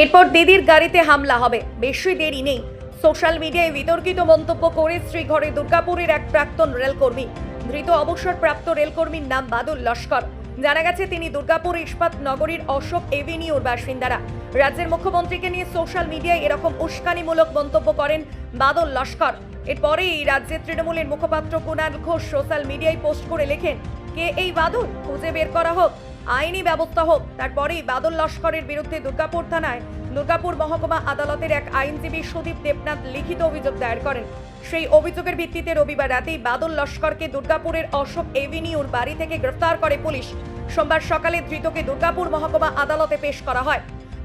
এরপর দিদির গাড়িতে হামলা হবে। বেশি দেরি নেই। সোশ্যাল মিডিয়ায় বিতর্কিত মন্তব্য করে শ্রীঘরে দুর্গাপুরের এক প্রাক্তন রেলকর্মী, ধৃত অবসরপ্রাপ্ত রেলকর্মীর নাম বাদুল লস্কর। জানা গেছে, তিনি দুর্গাপুর ইস্পাত নগরীর অশোক এভিনিউর বাসিন্দারা। রাজ্যের মুখ্যমন্ত্রীকে নিয়ে সোশ্যাল মিডিয়ায় এরকম উস্কানিমূলক মন্তব্য করেন বাদল লস্কর। এরপরেই রাজ্যের তৃণমূলের মুখপাত্র কুণাল ঘোষ সোশ্যাল মিডিয়ায় পোস্ট করে লেখেন, কে এই বাদল? খুঁজে বের করা হোক। আইনি ব্যবস্থা হোক। তারপরেই বাদল লস্করের বিরুদ্ধে দুর্গাপুর থানায় দুর্গাপুর মহকুমা আদালতের এক আইনজীবী সুদীপ দেবনাথ লিখিত অভিযোগ দায়ের করেন। সেই অভিযোগের ভিত্তিতে রবিবার রাতেই বাদল লস্করকে দুর্গাপুরের অশোক এভিনিউর বাড়ি থেকে গ্রেফতার করে পুলিশ। সোমবার সকালে ধৃতকে দুর্গাপুর মহকুমা আদালতে পেশ করা হয়।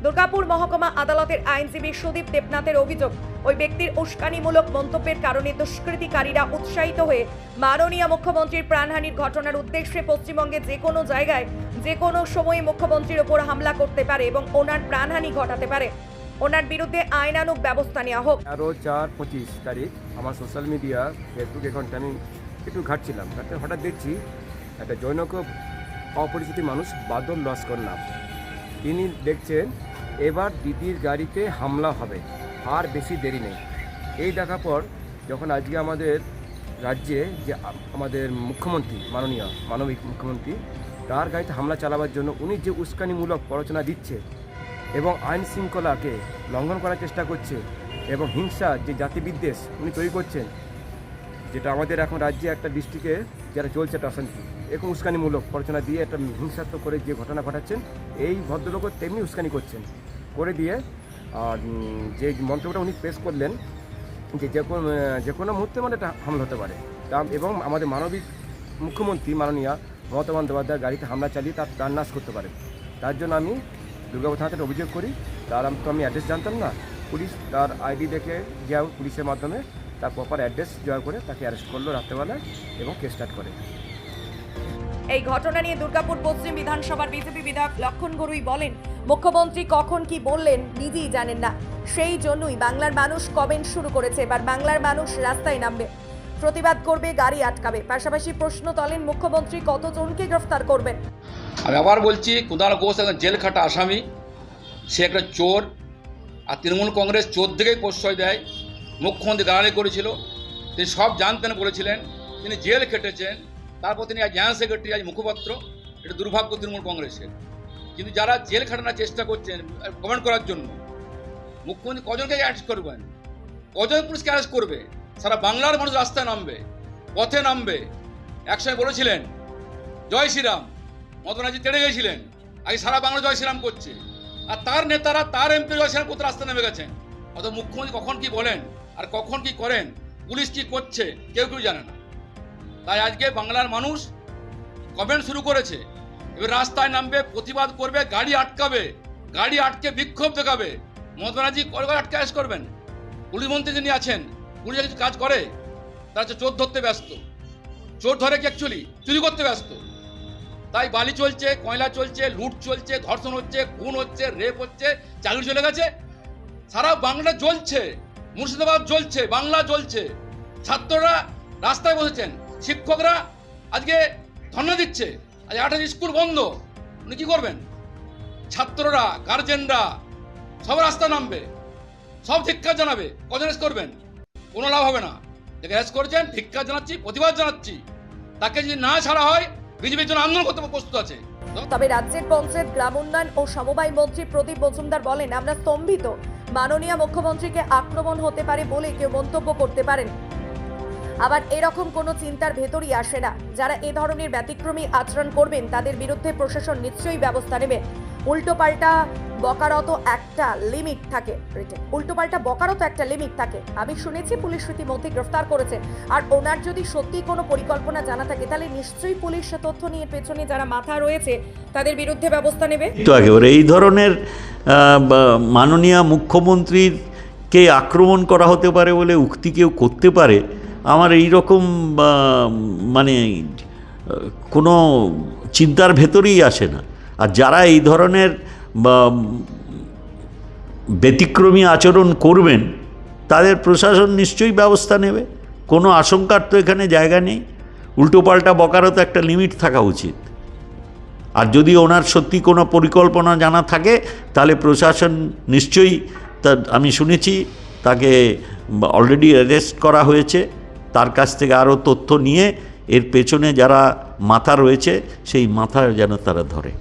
দুর্গাপুর মহকুমা আদালতের আইনজীবী সুদীপ দেবনাথের অভিযোগ, ওই ব্যক্তির উস্কানিমূলক মন্তব্যের কারণে দুষ্কৃতিকারীরা উৎসাহিত হয়ে মাননীয় মুখ্যমন্ত্রীর প্রাণহানির ঘটনার উদ্দেশ্যে পশ্চিমবঙ্গে যে কোনো জায়গায়, যে কোনো সময়ে মুখ্যমন্ত্রীর ওপর হামলা করতে পারে এবং ওনার প্রাণহানি ঘটাতে পারে। ওনার বিরুদ্ধে আইনানুগ ব্যবস্থা নেওয়া হোক। তেরো চার পঁচিশ তারিখ আমার সোশ্যাল মিডিয়া ফেসবুক অ্যাকাউন্টে আমি একটু ঘাটছিলাম। হঠাৎ দেখছি একটা জৈনক অপরিচিত মানুষ বাদল লস্কর নাম। তিনি দেখছেন এবার দিদির গাড়িতে হামলা হবে। আর বেশি দেরি নেই। এই দেখার পর যখন আজকে আমাদের রাজ্যে যে আমাদের মুখ্যমন্ত্রী, মাননীয়, মানবিক মুখ্যমন্ত্রী, তার গাড়িতে হামলা চালাবার জন্য উনি যে উস্কানিমূলক প্ররোচনা দিচ্ছে এবং আইন শৃঙ্খলাকে লঙ্ঘন করার চেষ্টা করছে এবং হিংসা যে জাতিবিদ্বেষ উনি তৈরি করছেন যেটা আমাদের এখন রাজ্যে একটা ডিস্ট্রিক্টে যারা চলছে একটা অশান্তি এরকম উস্কানিমূলক প্ররোচনা দিয়ে একটা হিংসাত্মক করে যে ঘটনা ঘটাচ্ছেন, এই ভদ্রলোকও তেমনি উস্কানি করছেন। করে দিয়ে, আর যে মন্তব্যটা উনি পেশ করলেন যে যে কোনো যে কোনো মুহূর্তে মানে একটা হামলা হতে পারে। তা এবং আমাদের মানবিক মুখ্যমন্ত্রী মাননীয়া মমতা বন্দ্যোপাধ্যায় গাড়িতে হামলা চালিয়ে তার প্রাণ নাশ করতে পারে। তার জন্য আমি দুর্গাপুর থানাতে অভিযোগ করি। তার তো আমি অ্যাড্রেস জানতাম না। পুলিশ তার আইডি দেখে যা পুলিশের মাধ্যমে তার প্রপার অ্যাড্রেস জোগাড় করে তাকে অ্যারেস্ট করল রাত্রেবেলায় এবং কেস স্টার্ট করে। এই ঘটনা নিয়ে দুর্গাপুর পশ্চিম বিধানসভার বিজেপি বিধায়ক লক্ষণ গরুই বলেন মুখ্যমন্ত্রী কখন কি বললেন নিজেই জানেন না। সেই জন্যই বাংলার মানুষ কমেন্ট শুরু করেছে এবার বাংলার মানুষ রাস্তায় নামবে। প্রতিবাদ করবে গাড়ি আটকাবে। পাশাপাশি প্রশ্ন তোলেন মুখ্যমন্ত্রী কতজনকে গ্রেফতার করবেন? আমি আবার বলছি কুদাল ঘোষ একজন জেল খাটা আসামি। সে একটা চোর আর তৃণমূল কংগ্রেস চোর থেকেই প্রশ্রয় দেয়। মুখ্যমন্ত্রী গালানি করেছিল, তিনি সব জানতেন বলেছিলেন, তিনি জেল খেটেছেন, তারপর তিনি আজ জেনারেল সেক্রেটারি, আজ মুখপাত্র, এটা দুর্ভাগ্য তৃণমূল কংগ্রেসের। কিন্তু যারা জেল খাটানোর চেষ্টা করছেন, কমেন্ট করার জন্য, মুখ্যমন্ত্রী কজনকে অ্যারেস্ট করবেন? কজন পুলিশকে অ্যারেস্ট করবে? সারা বাংলার মানুষ রাস্তায় নামবে, পথে নামবে। একসময় বলেছিলেন, জয় শ্রীরাম মতনাজি তেড়ে গেছিলেন আগে সারা বাংলা জয় শ্রীরাম করছে। আর তার নেতারা, তার এমপি জয় শ্রীরাম করতে রাস্তা নেমে গেছেন। অত মুখ্যমন্ত্রী কখন কি বলেন? আর কখন কি করেন, পুলিশ কি করছে, কেউ কেউ জানে না। তাই আজকে বাংলার মানুষ কমেন্ট শুরু করেছে, এবার রাস্তায় নামবে, প্রতিবাদ করবে, গাড়ি আটকাবে, গাড়ি আটকে বিক্ষোভ দেখাবে। মমতা ব্যানার্জি কবে করে আটকে আস করবেন। পুলিশ মন্ত্রী যিনি আছেন পুলিশ কিছু কাজ করে, তারা হচ্ছে চোর ধরতে ব্যস্ত। চোর ধরে কি অ্যাকচুয়ালি চুরি করতে ব্যস্ত। তাই বালি চলছে, কয়লা চলছে, লুট চলছে, ধর্ষণ হচ্ছে, খুন হচ্ছে রেপ হচ্ছে, চাকরি চলে গেছে। সারা বাংলা জ্বলছে। মুর্শিদাবাদ জ্বলছে, বাংলা জ্বলছে। ছাত্ররা রাস্তায় বসেছেন, শিক্ষকরা আজকে ধর্ণা দিচ্ছে, আজ আঠাশ স্কুল বন্ধ, উনি কি করবেন? ছাত্ররা গার্জেনরা সব রাস্তা নামবে, সব ধিক্কার জানাবে, কজন করবেন? কোনো লাভ হবে না। যাকে রেস করছেন ধিক্কার জানাচ্ছি, প্রতিবাদ জানাচ্ছি। তাকে যদি না ছাড়া হয়, বিজেপির জন্য আন্দোলন করতে প্রস্তুত আছে। তবে রাজ্যের পঞ্চায়েত, গ্রাম উন্নয়ন ও সমবায় মন্ত্রী প্রদীপ মজুমদার বলেন, আমরা স্তম্ভিত। মাননীয় মুখ্যমন্ত্রীকে আক্রমণ হতে পারে বলে কেউ মন্তব্য করতে পারেন। আবার এরকম কোনো চিন্তার ভেতরই আসে না। যারা এ ধরনের ব্যতিক্রমী আচরণ করবেন, তাদের বিরুদ্ধে প্রশাসন নিশ্চয়ই ব্যবস্থা নেবে। উল্টোপাল্টা বকারত একটা লিমিট থাকে উল্টোপাল্টা বকারত একটা লিমিট থাকে। আমি শুনেছি পুলিশ রীতিমধ্যে গ্রেফতার করেছে। আর ওনার যদি সত্যি কোনো পরিকল্পনা জানা থাকে, তাহলে নিশ্চয়ই পুলিশ সে তথ্য নিয়ে পেছনে যারা মাথা রয়েছে, তাদের বিরুদ্ধে ব্যবস্থা নেবে? তো একেবারে এই ধরনের মাননীয় মুখ্যমন্ত্রীকে আক্রমণ করা হতে পারে বলে উক্তি কেউ করতে পারে, আমার এই রকম মানে কোনো চিন্তার ভেতরেই আসে না। আর যারা এই ধরনের বা, ব্যতিক্রমী আচরণ করবেন তাদের প্রশাসন নিশ্চয়ই ব্যবস্থা নেবে। কোনো আশঙ্কার তো এখানে জায়গা নেই। উল্টোপাল্টা বকারও তো একটা লিমিট থাকা উচিত। আর যদি ওনার সত্যি কোনো পরিকল্পনা জানা থাকে তাহলে প্রশাসন নিশ্চয়ই তা আমি শুনেছি তাকে অলরেডি অ্যারেস্ট করা হয়েছে। তার কাছ থেকে আরও তথ্য নিয়ে এর পেছনে যারা মাথা রয়েছে সেই মাথা যেন তারা ধরে।